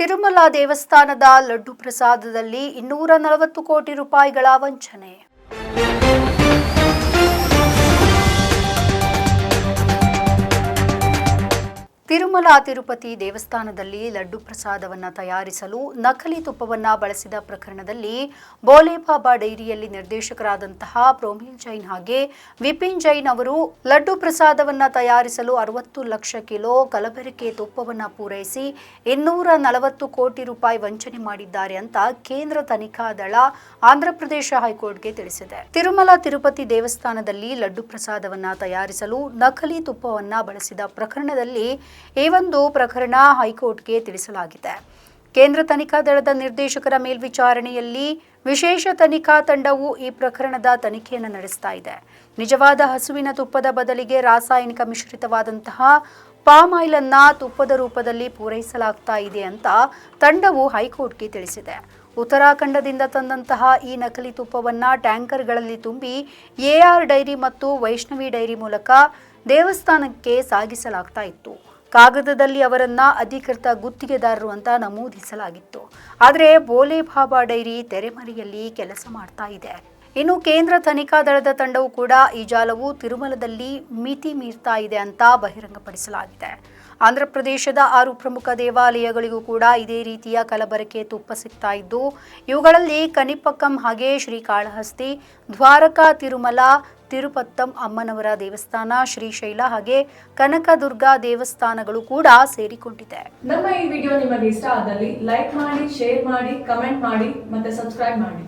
ತಿರುಮಲ ದೇವಸ್ಥಾನದ ಲಡ್ಡು ಪ್ರಸಾದದಲ್ಲಿ ಇನ್ನೂರ ನಲವತ್ತು ಕೋಟಿ ರೂಪಾಯಿಗಳ ವಂಚನೆ. ತಿರುಮಲ ತಿರುಪತಿ ದೇವಸ್ಥಾನದಲ್ಲಿ ಲಡ್ಡು ಪ್ರಸಾದವನ್ನ ತಯಾರಿಸಲು ನಕಲಿ ತುಪ್ಪವನ್ನ ಬಳಸಿದ ಪ್ರಕರಣದಲ್ಲಿ ಬೋಲೆಬಾಬಾ ಡೈರಿಯಲ್ಲಿ ನಿರ್ದೇಶಕರಾದಂತಹ ಪ್ರೋಮಿನ್ ಜೈನ್ ಹಾಗೆ ವಿಪಿನ್ ಜೈನ್ ಅವರು ಲಡ್ಡು ಪ್ರಸಾದವನ್ನ ತಯಾರಿಸಲು ಅರವತ್ತು ಲಕ್ಷ ಕಿಲೋ ಕಲಬೆರಕೆ ತುಪ್ಪವನ್ನು ಪೂರೈಸಿ ಇನ್ನೂರ ನಲವತ್ತು ಕೋಟಿ ರೂಪಾಯಿ ವಂಚನೆ ಮಾಡಿದ್ದಾರೆ ಅಂತ ಕೇಂದ್ರ ತನಿಖಾ ದಳ ಆಂಧ್ರಪ್ರದೇಶ ಹೈಕೋರ್ಟ್ಗೆ ತಿಳಿಸಿದೆ. ತಿರುಮಲ ತಿರುಪತಿ ದೇವಸ್ಥಾನದಲ್ಲಿ ಲಡ್ಡು ಪ್ರಸಾದವನ್ನ ತಯಾರಿಸಲು ನಕಲಿ ತುಪ್ಪವನ್ನ ಬಳಸಿದ ಪ್ರಕರಣದಲ್ಲಿ ಈ ಒಂದು ಪ್ರಕರಣ ಹೈಕೋರ್ಟ್ಗೆ ತಿಳಿಸಲಾಗಿದೆ. ಕೇಂದ್ರ ತನಿಖಾ ದಳದ ನಿರ್ದೇಶಕರ ಮೇಲ್ವಿಚಾರಣೆಯಲ್ಲಿ ವಿಶೇಷ ತನಿಖಾ ತಂಡವು ಈ ಪ್ರಕರಣದ ತನಿಖೆಯನ್ನು ನಡೆಸ್ತಾ ಇದೆ. ನಿಜವಾದ ಹಸುವಿನ ತುಪ್ಪದ ಬದಲಿಗೆ ರಾಸಾಯನಿಕ ಮಿಶ್ರಿತವಾದಂತಹ ಪಾಮ್ ಆಯಿಲ್ ಅನ್ನ ತುಪ್ಪದ ರೂಪದಲ್ಲಿ ಪೂರೈಸಲಾಗ್ತಾ ಇದೆ ಅಂತ ತಂಡವು ಹೈಕೋರ್ಟ್ಗೆ ತಿಳಿಸಿದೆ. ಉತ್ತರಾಖಂಡದಿಂದ ತಂದಂತಹ ಈ ನಕಲಿ ತುಪ್ಪವನ್ನು ಟ್ಯಾಂಕರ್ಗಳಲ್ಲಿ ತುಂಬಿ ಎಆರ್ ಡೈರಿ ಮತ್ತು ವೈಷ್ಣವಿ ಡೈರಿ ಮೂಲಕ ದೇವಸ್ಥಾನಕ್ಕೆ ಸಾಗಿಸಲಾಗ್ತಾ ಇತ್ತು. ಕಾಗದದಲ್ಲಿ ಅವರನ್ನ ಅಧಿಕೃತ ಗುತ್ತಿಗೆದಾರರು ಅಂತ ನಮೂದಿಸಲಾಗಿತ್ತು. ಆದರೆ ಬೋಲೆ ಬಾಬಾ ಡೈರಿ ತೆರೆಮರೆಯಲ್ಲಿ ಕೆಲಸ ಮಾಡ್ತಾ ಇದೆ. ಇನ್ನು ಕೇಂದ್ರ ತನಿಖಾ ದಳದ ತಂಡವು ಕೂಡ ಈ ಜಾಲವು ತಿರುಮಲದಲ್ಲಿ ಮಿತಿ ಮೀರ್ತಾ ಇದೆ ಅಂತ ಬಹಿರಂಗಪಡಿಸಲಾಗಿದೆ. ಆಂಧ್ರಪ್ರದೇಶದ ಆರು ಪ್ರಮುಖ ದೇವಾಲಯಗಳಿಗೂ ಕೂಡ ಇದೇ ರೀತಿಯ ಕಲಬರಕೆ ತುಪ್ಪ ಸಿಗ್ತಾ ಇದ್ದು, ಇವುಗಳಲ್ಲಿ ಕನಿಪಕ್ಕಂ ಹಾಗೆ ಶ್ರೀಕಾಳಹಸ್ತಿ, ದ್ವಾರಕಾ ತಿರುಮಲ, ತಿರುಪತ್ತಂ ಅಮ್ಮನವರ ದೇವಸ್ಥಾನ, ಶ್ರೀಶೈಲ ಹಾಗೆ ಕನಕದುರ್ಗಾ ದೇವಸ್ಥಾನಗಳು ಕೂಡ ಸೇರಿಕೊಂಡಿದೆ. ನಮ್ಮ ಈ ವಿಡಿಯೋ ನಿಮಗೆ ಇಷ್ಟ ಆದಲ್ಲಿ ಲೈಕ್ ಮಾಡಿ, ಶೇರ್ ಮಾಡಿ, ಕಮೆಂಟ್ ಮಾಡಿ ಮತ್ತೆ ಸಬ್ಸ್ಕ್ರೈಬ್ ಮಾಡಿ.